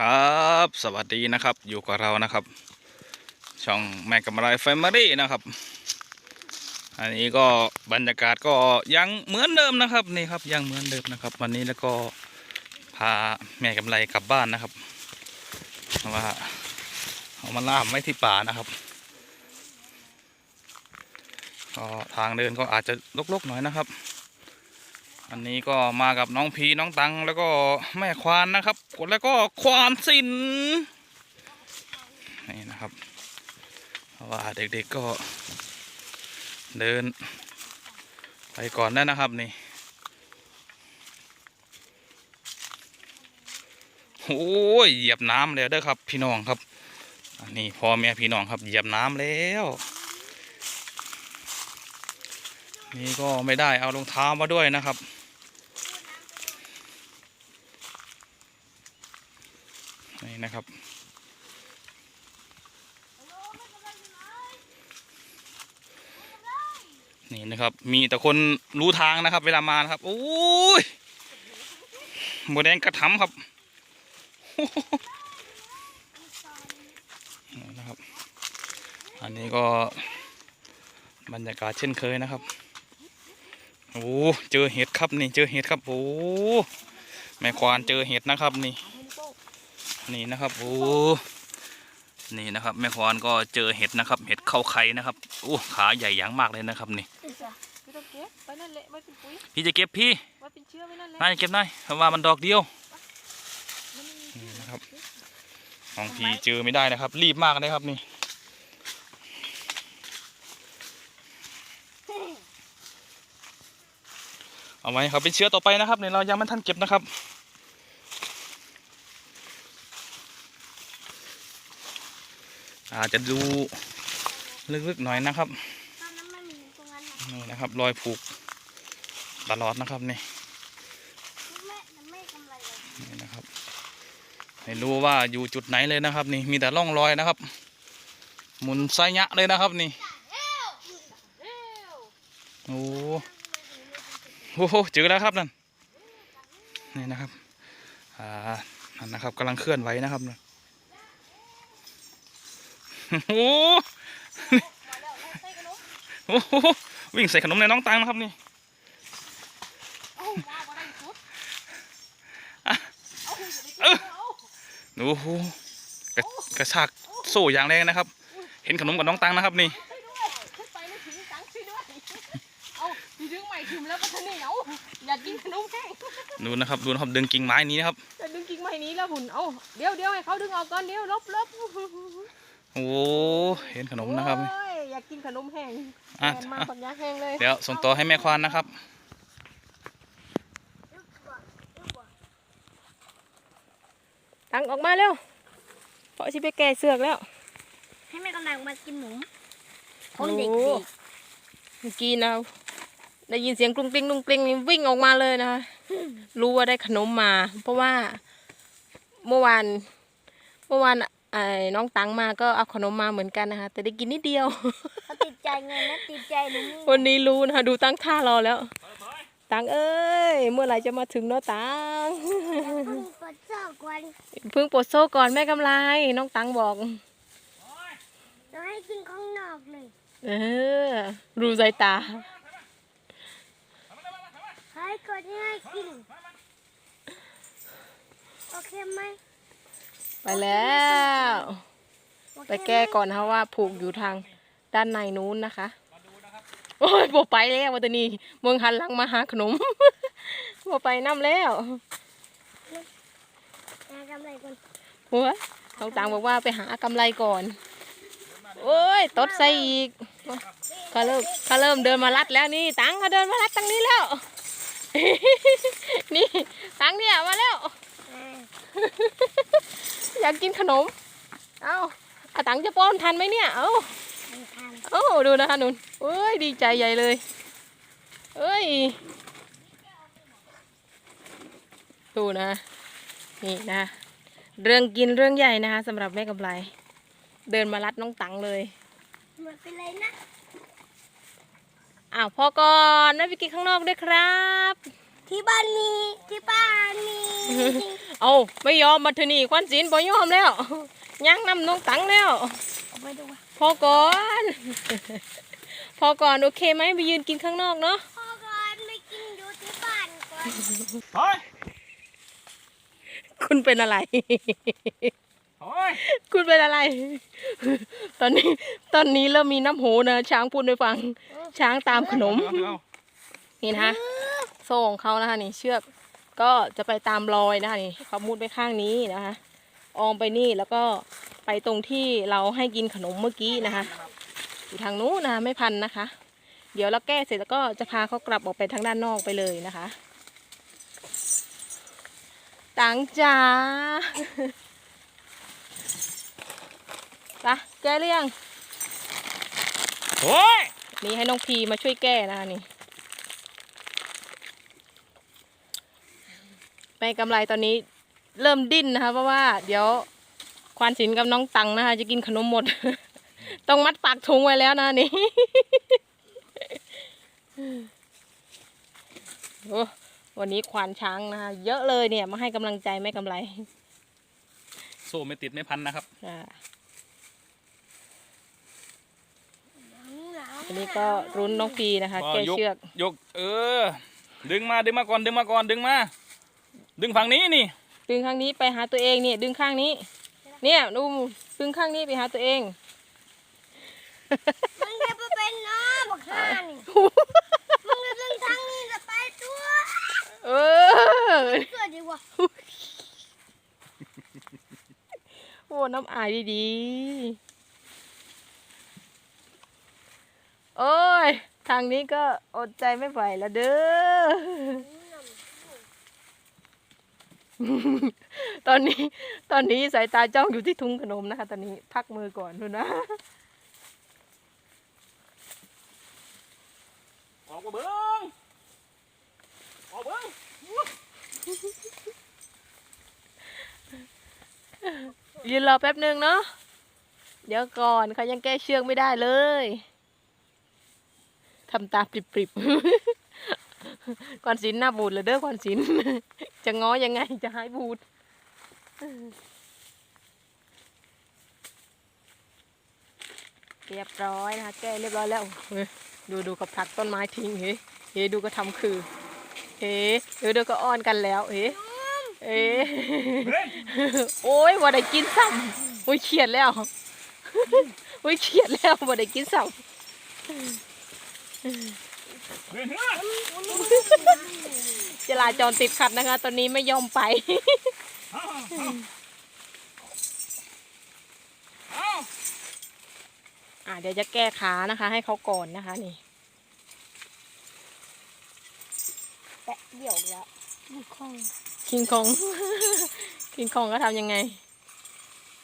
ครับ สวัสดีนะครับ อยู่กับเรานะครับ ช่องแม่กำไรแฟมิลี่นะครับ อันนี้ก็บรรยากาศก็ยังเหมือนเดิมนะครับนี่ครับยังเหมือนเดิมนะครับ วันนี้แล้วก็พาแม่กำไรกลับบ้านนะครับว่าเอามาล่ามไว้ที่ป่านะครับก็ทางเดินก็อาจจะลกๆหน่อยนะครับ อันนี้ก็มากับน้องพีน้องตังแล้วก็แม่ควานนะครับแล้วก็ควานสินนี่นะครับว่าเด็กๆก็เดิน ไปก่อนได้นะครับนี่โอ้ยเหยียบน้ำแล้วเด้อครับ พี่น้องครับอันนี้พ่อแม่พี่น้องครับเหยียบน้ำแล้ว นี่ก็ไม่ได้เอารองเท้ามาด้วยนะครับ นี่นะครับ นี่นะครับ มีแต่คนรู้ทางนะครับ เวลามานะครับ โอ้ยหมดแดงกระถำครับนะครับ อันนี้ก็บรรยากาศเช่นเคยนะครับโอ้เจอเห็ดครับนี่เจอเห็ดครับโอ้แม่ควานเจอเห็ดนะครับนี่ นี่นะครับโอ้นี่นะครับ แม่ควานก็เจอเห็ดนะครับ เห็ดเข้าไข่นะครับโอ้ขาใหญ่อย่างมากเลยนะครับนี่ไม่ต้องเก็บไปนั่นแหละไม่เป็นปุ๋ยพี่จะเก็บพี่ไว้เป็นเชื้อไว้นั่นแหละนายเก็บได้เพราะว่ามันดอกเดียวมันไม่มีนี่นะครับของพี่เจอไม่ได้นะครับ รีบมากเลยครับนี่เอาไว้ครับเป็นเชื้อต่อไปนะครับเนี่ยเรายังไม่ทันเก็บนะครับ อาจจะดูลึกๆหน่อยนะครับนี่นะครับรอยผูกตลอดนะครับนี่นี่นะครับไม่รู้ว่าอยู่จุดไหนเลยนะครับ นี่มีแต่ร่องรอยนะครับ หมุนไซยะเลยนะครับนี่โอ้โหเจอแล้วครับนั่นนี่นะครับอ่านั่นนะครับกำลังเคลื่อนไหวนะครับนะ โอ้โหโอ้โหวิ่งใส่ขนมในน้องตังนะครับนี่เอายาวมาได้สุดอะเอาคุณจะได้เก็บเอาโอ้โหกระกระชากโซ่อย่างแรงนะครับ เห็นขนมกับน้องตังนะครับนี่ช่วยด้วยขึ้นไปไม่ถึงตังค์ช่วยด้วยเอาพี่ดึงใหม่ถึงแล้วก็ทะเหนียวอยากกินขนมแห้งดูนะครับดูนะครับดึงกิ่งไม้นี้นะครับจะดึงกิ่งไม้นี้แล้วหุ่นเอาเดี๋ยวเดี๋ยวให้เขาดึงออกก่อนเดี๋ยวลบลบ โอ้เห็นขนมนะครับ โอ้ยอยากกินขนมแห้งอะแม่มาปัญญาแห้งเลยเดี๋ยวส่งต่อให้แม่ควานนะครับ ตังค์ออกมาเร็วเพราะชิไปแก่เสือกแล้ว ให้แม่กำลังมากินหมูของเด็กโอ้ เมื่อกี้นะได้ยินเสียงกรุงกริงกรุงกริงนี่วิ่งออกมาเลยนะคะรู้ว่าได้ขนมมา เพราะว่าเมื่อวาน เมื่อวาน ไอ้น้องตังมาก็เอาขนมมาเหมือนกันนะคะ แต่ได้กินนิดเดียวๆเขาติดใจเงินนะติดใจหนูวันนี้รู้นะคะดูตั้งท่ารอแล้ว ตังเอ้ย เมื่อไหร่จะมาถึงเนาะตังเพิ่งกดเจ้ากวนเพิ่งปลดโซ่ก่อนแม่กำไรน้องตังบอก เราให้กินข้างนอกเลยเออรู้ใจตา ให้กดให้กิน โอเคไหม ไปแล้วโอเคไปแก้ก่อนนะคะว่าผูกอยู่ทางด้านในนู้นนะคะ โอ้ยบไปแล้ววันนี้เมืองหันหลังมาหาขนมบไปน้ำแล้วแม่ทำอะไรกันหัวน้องตังบอกว่าไปหากำไรก่อน โอ้ยตดใส่อีกเขาเริ่มเขาเริ่มเดินมารัดแล้วนี่ตังเขาเดินมารัดตรงนี้แล้ว นี่ตังเนี่ยมาแล้ว อ่าอยากกินขนม เอาอาตังจะป้อนทันไหมเนี่ย เอาไม่ทานโอ้ดูนะคะนุ่นเอ้ย ดีใจใหญ่เลย เอ้ย ดูนะ นี่นะ เรื่องกินเรื่องใหญ่นะคะสำหรับแม่กำไร เดินมารัดน้องตังเลยหมดไปเลยนะอ้าวพอก่อนนะไปกินข้างนอกด้วยครับ ที่บ้านมีที่บ้านมีเอาไม่ยอมมาเถอะนี่ควันศิลป์บ่ยอมแล้วย่างนำน้องตังแล้วเอาไปดูว่าพอก่อน พอก่อนโอเคไหมไปยืนกินข้างนอกเนาะพ่อก่อนไม่กินอยู่ที่บ้านก่อนเฮ้ยคุณเป็นอะไรเฮ้ยคุณเป็นอะไร ตอนนี้ตอนนี้เริ่มมีน้ำหูนะช้างพูดให้ฟัง ช้างตามขนมเอาเอานี่นะคะโซ่ของเขานะคะนี่เชือกก็จะไปตามรอยนะคะนี่เขามุดไปข้างนี้นะคะออมไปนี่แล้วก็ไปตรงที่เราให้กินขนมเมื่อกี้นะคะ อยู่ทางนู้นนะคะไม่พันนะคะ เดี๋ยวเราแก้เสร็จแล้วก็จะพาเขากลับออกไปทางด้านนอกไปเลยนะคะตังจ๋าไปะแก้เรื่องเฮ้ยนี่ให้น้องพีมาช่วยแก้นะคะนี่ แม่กำไรตอนนี้เริ่มดิ้นนะคะ เพราะว่าเดี๋ยวควานศิลป์กับน้องตังนะคะ จะกินขนมหมด ต้องมัดปากถุงไว้แล้วนะนี่ โอ้วันนี้ควานช้างนะคะ เยอะเลยเนี่ยมาให้กำลังใจแม่กำไรโซ่ไม่ติดไม่พันนะครับ อ่าหนาวอันนี้ก็รุ้นน้องพีนะคะก็แก้ยกเชือก ยก เออ ดึงมาดึงมาก่อนดึงมาก่อนดึงมา ดึงฝั่งนี้นี่ ดึงข้างนี้ไปหาตัวเองเนี่ยดึงข้างนี้ เนี่ยดูดึงข้างนี้ไปหาตัวเองมึงจะไปเป็นน้อบักห่านี่มึงจะดึงทางนี้จะไปตัวเออเกิดดีกว่าโอ้น้ำอายดีๆโอ้ย ทางนี้ก็อดใจไม่ไหวแล้วเด้อ ตอนนี้ตอนนี้สายตาจ้องอยู่ที่ทุงขนมนะคะ ตอนนี้พักมือก่อนดูนะออกมาเบิ้งออกเบิ้งยืนรอแป๊บหนึ่งเนาะเดี๋ยวก่อนเขายังแก้เชือกไม่ได้เลยทำตาปริบๆ ก่อนสินหน้าบูดเลยเด้อก่อนสิน จะง้อยังไงจะหายบูดเรียบร้อยนะคะแก้เรียบร้อยแล้วดูดูกับผลักต้นไม้ทิ้งเฮ้เฮ้ดูก็ทำคือเฮ้ยดูดูก็อ้อนกันแล้วเฮ้เอ๊ะเฮ้โอ้ยว่าได้กินซ้ำโอ้ยเขียดแล้วโอ้ยเขียดแล้วว่าได้กินซ้เฮ้ยเฮ้ยำ จราจรติดขัดนะคะ ตอนนี้ไม่ยอมไปเอาเอาเอาอ่าเดี๋ยวจะแก้ขานะคะ ให้เขาก่อนนะคะนี่แปะเดี่ยวแล้วบุกคงคิงคองคิงคองก็ทำยังไง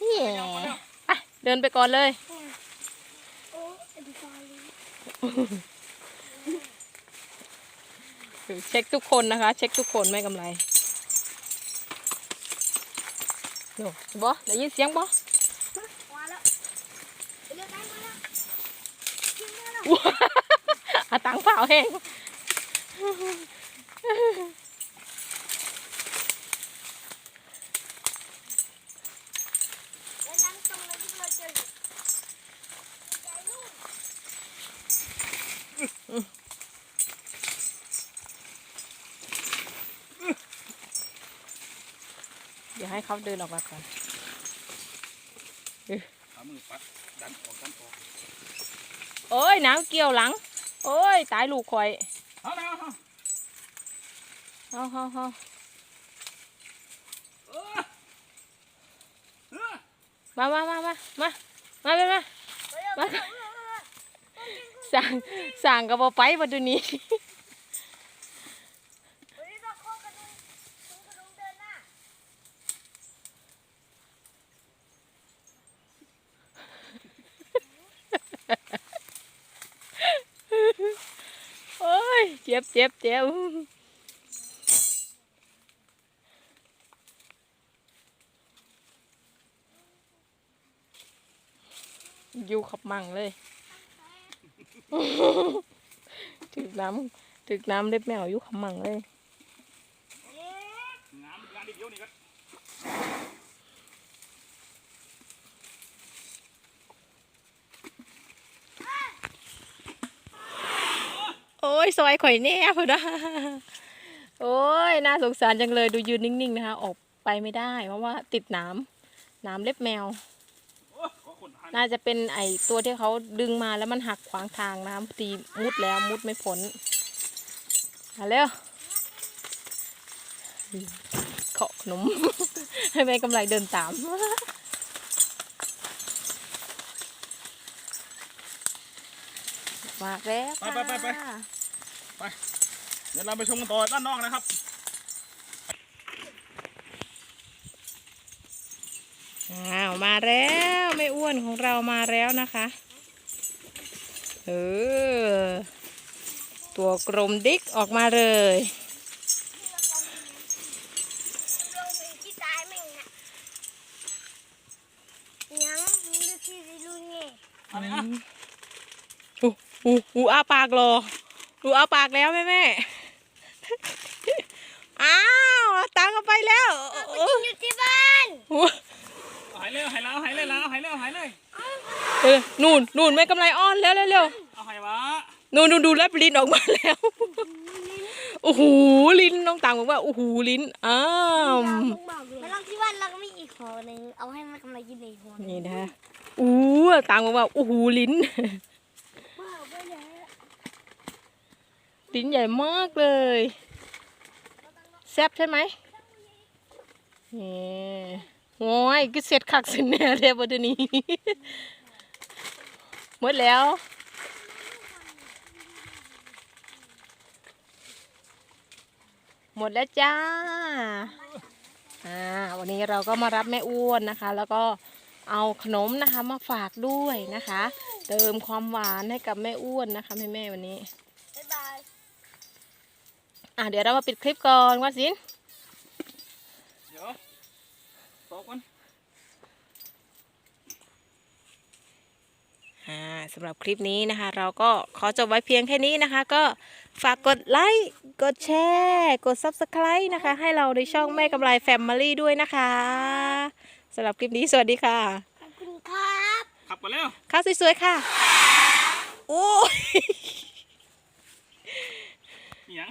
เย่ไปเดินไปก่อนเลยโอ้ไอ้ดีฟาลี เช็คทุกคนนะคะ เช็คทุกคนไม่กำไรโน่บอได้ยินเสียงบอมาแล้วเลือกได้มาแล้วกินแล้วอาตังเปล่าแห้ง แล้วดังตรงเลยที่เราเจออยู่ใจลูก เดี๋ยว ให้เขาเดินออกมาก่อนเอามือปัดดันออกดันออกโอ้ยหนาวเกี่ยวหลัง โอ้ย ตายลูกข่อยเอาเอาเอาเอาเอาเอาเออเออมามามามามามาเป็นมาไปเร็วมาไปเร็วสั่งสั่งกับบอไปมาดูนี้ ไปเร็วต้องโค้งกระดุมโค้งกระดุมเดินหน้า โอ้ย เจ็บเจ็บเจ็บอยู่ขับมั่งเลย ถึกน้ำถึกน้ำเล็บแมวอยู่ขับมั่งเลยงานงานเดียวนี่ก็ อ้ยซอยข่อยแน่พอนะโอ้ยน่าสงสารจังเลยดูยืนนิ่งๆนะคะ ออกไปไม่ได้ เพราะว่าติดหน้ำหน้ำเล็บแมว น่าจะเป็นไอตัวที่เขาดึงมาแล้วมันหักขวางทางนะตีมุดแล้วมุดไม่พ้นมาเร็วเคาะขนม ให้แม่กำไรเดินตามมาแล้วไปไปไป ไปค่ะเดี๋ยวเราไปชมกันต่อด้านนอกนะครับอ้าวมาแล้วไม่อ้วนของเรามาแล้วนะคะ เออ ตัวกลมดิกออกมาเลยลงไปที่ตายแม่งน่ะยังมึงดูที่ดูไงอะไรอะอู้อู้อู้อ้าปากรอ อู้อ้าปากแล้วแม่แม่อ้าวตังเอาไปแล้วกูกินอยู่ที่บ้านอู้หายเลยหายแล้วหายเลยแล้วหายเลยหายเลยเออนู่นนู่นแม่กำไรอ้อนแล้วเร็วเร็วเอาหายวะนู่นนู่นดูแลบลิ้นออกมาแล้วโอ้โหลิ้นน้องตังบอกว่าโอ้โหลิ้นอ้าวมาลองที่บ้านเราก็มีอีกห่อหนึ่งเอาให้มันกำลังกินในห่อหนึ่งนี่นะอู้ตังบอกว่าโอ้โหลิ้น บ้าไปไหน ลิ้นใหญ่มากเลย แซ่บใช่ไหมนี่โอ้ยก็เสร็จคักสร็จแน่เลยวันนี้ หมดแล้ว หมดแล้วจ้า อ่า วันนี้เราก็มารับแม่อ้วนนะคะ แล้วก็เอาขนมนะคะมาฝากด้วยนะคะ เติมความหวานให้กับแม่อ้วนนะคะแม่แม่วันนี้ อะเดี๋ยวเรามาปิดคลิปก่อนว่าสินเดี๋ยวตอกมันอ่าสำหรับคลิปนี้นะคะ เราก็ขอจบไว้เพียงแค่นี้นะคะ ก็ฝากกดไลค์กดแชร์กด Subscribe นะคะ ให้เราในช่องแม่กำไรแฟมิลี่ด้วยนะคะสำหรับคลิปนี้สวัสดีค่ะขอบคุณครับขับกันแล้วข้าวสวยๆค่ะโอ้ยนี่ยัง